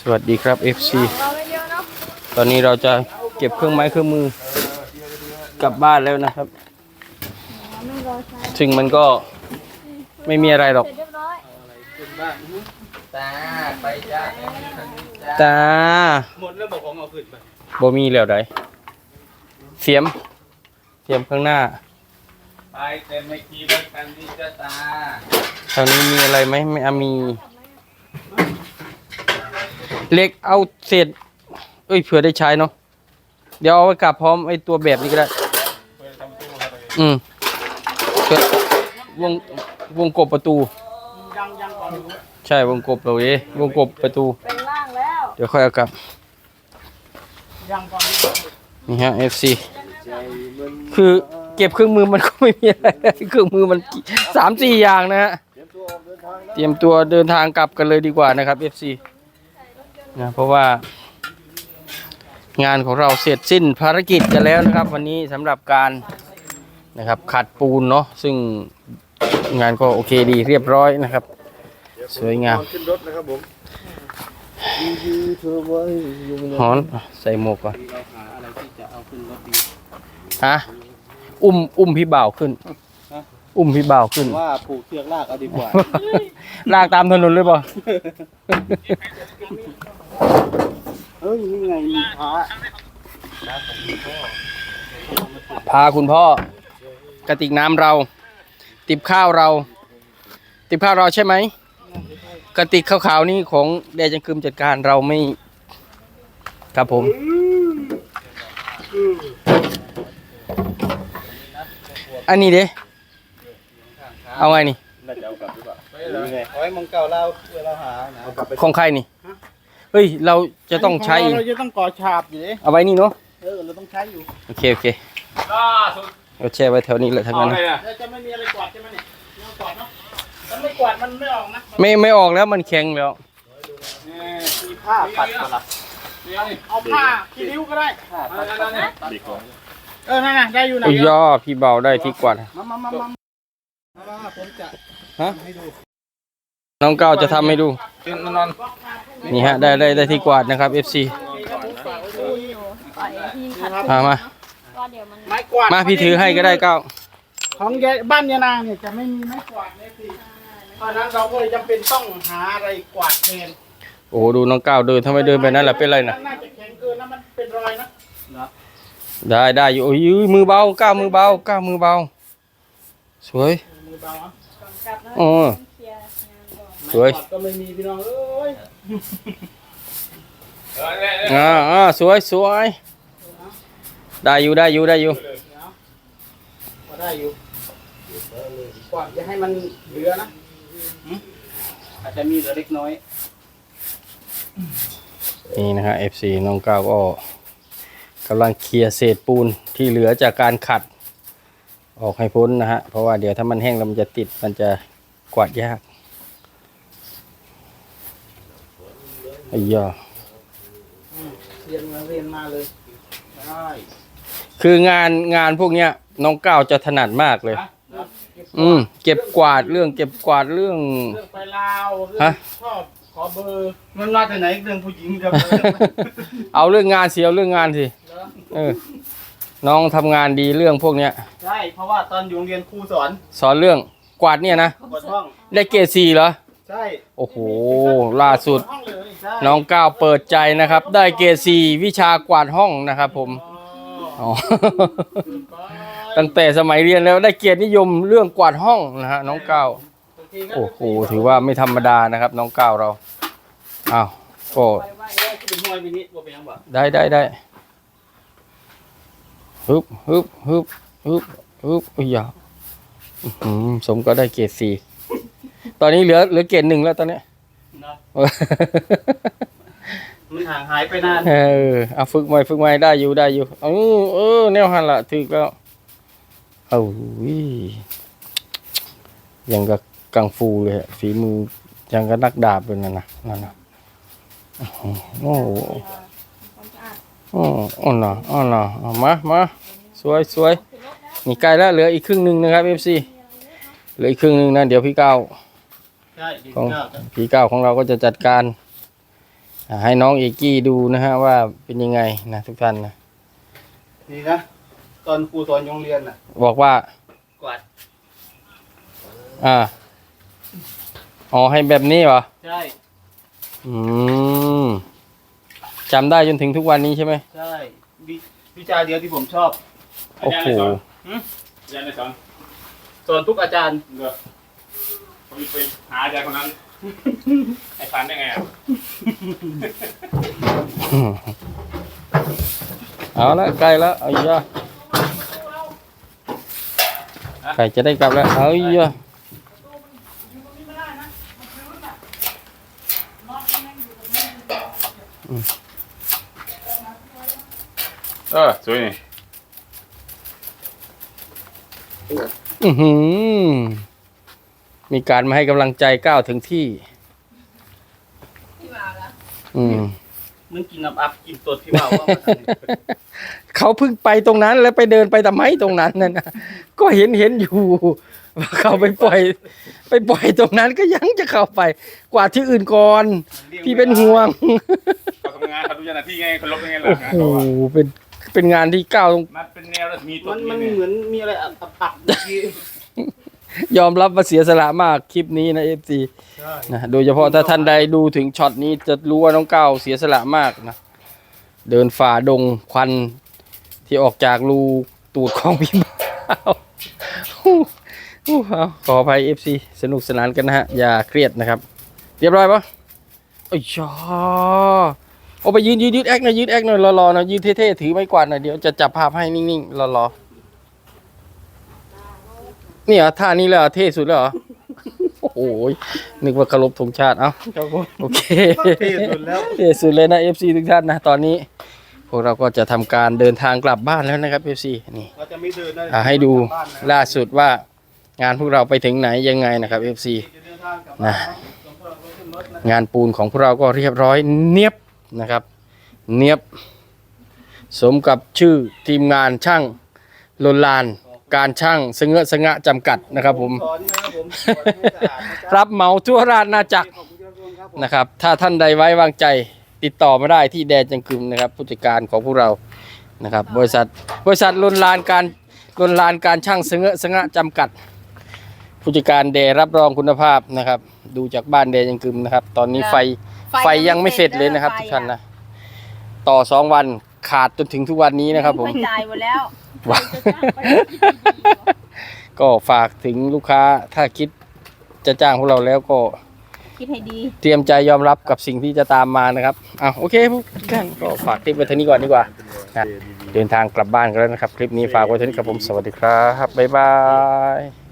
สวัสดีครับ FC เราไม่เยอะเนาะตอนนี้เราจะเก็บเครื่องไม้เครื่องมือกลับบ้านแล้วนะครับไม่รอช้าซึ่งมันก็ไม่มีอะไรหรอกเสร็จเรียบร้อยตาไปจ้าตาหมดแล้วบอกของเอาขึ้นไปบ่มีแล้วไดเสียม เสียมข้างหน้า ไปแต่ไม่ขี่รถคันนี้จ้าตาทางนี้มีอะไรไหมไม่อะมีเหล็กเอาเศษเอ้ยเผื่อได้ใช้เนาะเดี๋ยวเอาไว้กลับพร้อมไอ้ตัวแบบนี้ก็ได้เปิดทำตู้เข้าไปอืมเกิดวงวงกบประตู ยังยังก่อนดูใช่วงกบเราเอ้วงกบประตู เป็นล่างแล้ว เดี๋ยวค่อยเอากลับ ยังก่อนดูนี่ฮะ FC คือ เก็บเครื่องมือมันก็ไม่มีอะไรเครื่องมือมันกี่สามสี่อย่างนะฮะเตรียมตัวเดินทางกลับกันเลยดีกว่านะครับ FC นะเพราะว่างานของเราเสร็จสิ้นภารกิจกันแล้วนะครับ วันนี้สำหรับการนะครับขัดปูนเนาะซึ่งงานก็โอเคดีเรียบร้อยนะครับ สวยงามขึ้นรถนะครับผมยืเธอไว้อยู่ในหอนใส่หมวกก่อนเราหาอะไรที่จะเอาขึ้นรถดีฮะ อุ้มอุ้มพี่บ่าวขึ้น อุ้มพี่บ่าวขึ้น ว่าผูกเชือกลากเอาดีกว่า ลากตามถนนเลยป่ะเฮ้ยนี่ไงมีพระพาคุณพ่อกระติกน้ำเรา ติบข้าวเรา ติบข้าวเราใช่ไหมกระติกขาวๆนี่ของแดจังคืมจัดการเราไม่ ครับผม อันนี้เด้เอาไงนี่น่าจะเอากลับหรือเปล่าไปเลยเอาไว้มองเก่าเราเพื่อเราหานะเอากลับไปของใครนี่เฮ้ยเราจะต้องใช้อีกเราจะต้องก่อฉาบอยู่ดิเอาไว้นี่เนาะเออเราต้องใช้อยู่โอเคโอเคล่าสุดเราแช่ไว้แถวนี้แหละทั้งนั้นนะแล้วจะไม่มีอะไรกวาดใช่ไหมเนี่ยไม่ต้องกวาดเนาะมันไม่กวาดมันไม่ออกนะไม่ไม่ออกแล้วมันแข็งแล้วนี่มีผ้าปัดก่อนละเอาผ้าคีริ้วก็ได้ผ้าปัดก่อนนะดีกว่า เออนั่นน่ะได้อยู่ไหนโอ้ยย่อพี่เบาได้ที่กวาดมามามามามาผมจะฮะน้องก้าวจะทำให้ดูนอนนี่ฮะได้ได้ได้ที่กวาดนะครับ FC ปูนอยู่ปล่อยให้พี่ขัดมามาก็เดี๋ยวมันไม้กวาดมาพี่ถือให้ก็ได้ก้าวของยายบ้านยานางเนี่ยจะไม่มีไม้กวาดเลยสิเพราะฉะนั้นเราก็เลยจำเป็นต้องหาอะไรกวาดแทนโอ้โหดูน้องก้าวเดินทำไมเดินไปนั่นแหละเป็นไรนะ ได้ได้อยู่อุ้ยมือเบาก้าวมือเบาก้าวมือเบา สวยมือเบาอะกลับนะอ๋อสวยก็ไม่มีพี่น้องเอ้ยอ่าอ่าสวยสวยได้อยู่ได้อยู่ได้อยู่ได้อยู่กวาดอย่าให้มันเหลือนะอาจจะมีเหลือเล็กน้อยนี่นะฮะ FC น้องก้าวก็ กำลังเคลียร์เศษปูนที่เหลือจากการขัด ออกให้พ้นนะฮะ เพราะว่าเดี๋ยวถ้ามันแห้งแล้วมันจะติดมันจะกวาดยากไอ้ยาเรียนมาเรียนมาเลยได้คืองานงานพวกเนี้ยน้องก้าวจะถนัดมากเลยนะเก็บอืมเก็บกวาดเรื่องเก็บกวาดเรื่อง เรื่องไปลาวเรื่อฮะงชอบขอเบอร์มันมาจากไหนเรื่องผู้หญิงกับเอาเรื่องงานเสียเอาเรื่องงานสิ เออ น้องทำงานดีเรื่องพวกเนี้ย ใช่เพราะว่าตอนอยู่โรงเรียนครูสอนสอนเรื่องกวาดเนี่ยนะ กดห้อง ได้เกรดสี่เหรอ ใช่โอ้โห ล่าสุด ห้องเลยใช่น้องก้าวเปิดใจนะครับ ได้เกรดสี่วิชากวาดห้องนะครับผม อ๋ออ๋อ ตั้งแต่สมัยเรียนแล้วได้เกียรตินิยมเรื่องกวาดห้องนะฮะน้องก้าวโอ้โหถือว่าไม่ธรรมดานะครับ น้องก้าวเราอ้าวก็ไปไหว้ไหว้ที่เป็นห้วยมินิบ่เป็นหยังบ่ได้ได้ได้ ฮึบฮึบฮึบฮึบฮึบอุ้ยอยาอื้อหือสมก็ได้เกรดสี่ตอนนี้เหลือเหลือเกรดหนึ่งแล้วตอนเนี้ยเนาะมันห่างหายไปนาน เออเอาฝึกใหม่ฝึกใหม่ได้อยู่ได้อยู่เออเออแนวหันละถึกแล้วเอาวิยังกับกังฟูเลยอะฝีมือยังกับนักดาบเลยนั่นนะนั่นนะอื้อหือโอ้โหความสะ อาดอ๋ออ๋อน่ะอ๋อน่ะเอามามาสวยสวยนี่ใกล้แล้วเหลืออีกครึ่งหนึ่งนะครับเอฟซีเหลืออีกครึ่งหนึ่งนะเดี๋ยวพี่ก้าวใช่ดีของเก้าผีเก้าของเราก็จะจัดการอ่าให้น้องเอกกี้ดูนะฮะว่าเป็นยังไงนะทุกท่านนะนี่นะตอนครูสอนโรงเรียนน่ะ บอกว่ากวาดอ่าอ๋อให้แบบนี้เหรอใช่ อืม จำได้จนถึงทุกวันนี้ใช่ไหม ใช่วิวิชาเดียวที่ผมชอบ โอ้โห อาจารย์ในสอนสอนทุกอาจารย์เลือกผมไปหาอาจารย์คนนั้น ไอ้ฟันได้ไงอะเอาละใกล้แล้ว เอาอีกอะใกล้จะได้กลับแล้ว เอาอีกอะ เออสวยนี่อื้อหือ มีการมาให้กำลังใจก้าวถึงที่พี่บ่าวแล้วอืมมันกินน้ำอัพกินตดพี่เบาว่ามาทำไมเขาเพิ่งไปตรงนั้นแล้วไปเดินไปทำไมตรงนั้นนั่นนะก็เห็นเห็นอยู่ว่าเขาไปปล่อย ไปปล่อยตรงนั้นก็ยังจะเข้าไป กว่าที่อื่นก่อนพี่เป็นห่วงเขาทำงานเขาดูเจ้าหน้าที่ไงเขาลบยังไงล่ะโอ้งานโหเขาอะเป็น เป็นงานที่ก้าวต้องมันเป็นแนวแล้วมีตัวมันมันนี่เหมือนมีอะไรอับอับอับเมื่อกี้ยอมรับว่าเสียสละมากคลิปนี้นะเอฟซีใช่นะโดยเฉพาะถ้าท่านใดดูถึงช็อตนี้จะรู้ว่าน้องก้าวเสียสละมากนะเดินฝ่าดงควันที่ออกจากรูตูดของพี่บ่าวอู้อู้เอาขออภัยเอฟซีสนุกสนานกันนะฮะ อย่าเครียดนะครับ เรียบร้อยปะโอ้ยชอ โอ้ไปยืนยืนยืนแอคหน่อยยืนแอคหน่อยรอๆหน่อยยืนเท่ๆถือไม้กวาดหน่อยเดี๋ยวจะจับภาพให้นิ่งๆรอๆนี่เหรอท่านี้แล้วเหรอเท่สุดแล้วเหรอโอ้โหนึกว่าเคารพธงชาติเอ้าครับผมโอเคเทสุดแล้วเท่สุดเลยนะ FC ทุกท่านนะตอนนี้ พวกเราก็จะทำการเดินทางกลับบ้านแล้วนะครับ FC นี่เราจะไม่เดินนะอ่าให้ดูกลับบ้านนะล่าสุดว่างานพวกเราไปถึงไหนยังไงนะครับ FC จะเดินทางกลับบ้านนะสมพรรถขึ้นรถนะงานปูนของพวกเราก็เรียบร้อยเนียบ นะครับ เนียบ สมกับชื่อทีมงานช่างลนลาน การช่างสงเงอะสงะจำกัดนะครับผม สอนนะครับผมสอนให้สะอาดนะจ๊ะรับเหมาทั่วราชนาจักร ขอบคุณครับทุกคนครับผม นะครับ ถ้าท่านใดไว้วางใจติดต่อมาได้ที่แดนจังกึมนะครับ ผู้จัดการของพวกเรานะครับ บริษัทบริษัทลนลานการลนลานการช่างสงเงอะสงะจำกัด ผู้จัดการแดรับรองคุณภาพนะครับ ดูจากบ้านแดนจังกึมนะครับ ตอนนี้ไฟ ไฟยังไม่เสร็จเลยนะครับ ทุกท่านนะต่อสองวันขาดจนถึงทุกวันนี้นะครับผมไปจ่ายหมดแล้วว้าจะจ้างไปดีๆก็ฝากถึงลูกค้าถ้าคิดจะจ้างพวกเราแล้วก็คิดให้ดีเตรียมใจยอมรับกับสิ่งที่จะตามมานะครับอะโอเคพวกท่านก็ฝากคลิปไว้เท่านี้ก่อนดีกว่านะเดินทางกลับบ้านกันแล้วนะครับ คลิปนี้ฝากไว้เท่านี้ครับผมสวัสดีครับบ๊ายบาย